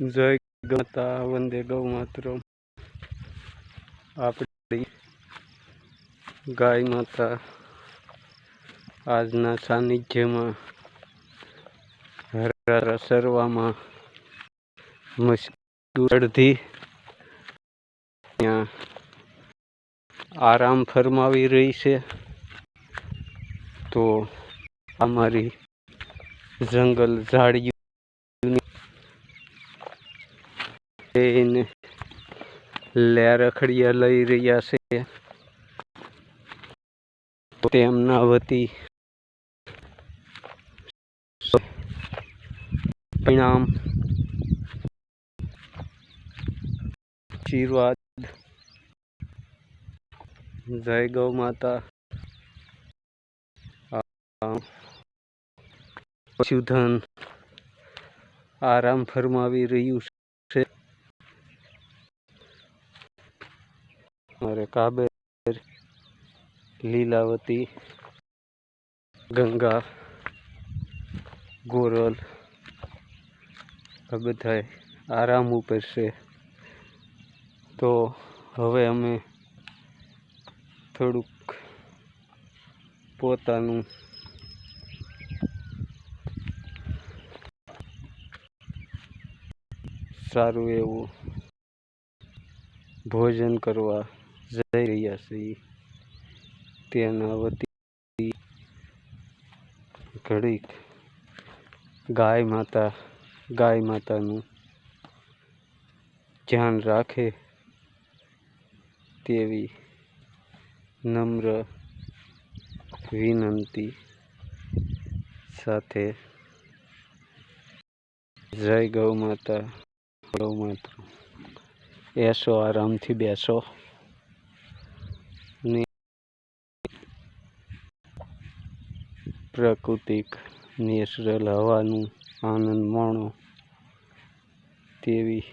જય ગતા વંદે ગૌ માત્ર આપણી ગાય માતા આજના સાનિધ્યમાં હરા સરવામાં અડધી આરામ ફરમાવી રહી છે. તો અમારી જંગલ ઝાડીઓ એને લેરખડિયા લઈ રહ્યા છે. તેમના વતી પરિણામ આશીર્વાદ. જય ગૌ માતા. પશુધન આરામ ફરમાવી રહ્યું છે. મારે કાબેર, લીલાવતી, ગંગા, ગોરલ, આ બધાય આરામ ઉપર છે. તો હવે અમે થોડુંક પોતાનું સારું એવું ભોજન કરવા જઈ રહ્યા છીએ. તેના વતી ઘડીક ગાય માતા, ગાય માતાનું ધ્યાન રાખે તેવી નમ્ર વિનંતી સાથે જય ગૌ માતા. ગૌ માતા. એસો, આરામથી બેસો. પ્રાકૃતિક નેચરલ હવાનું આનંદ માણો તેવી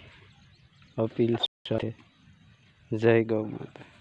અપીલ સાથે. જય ગૌ માતા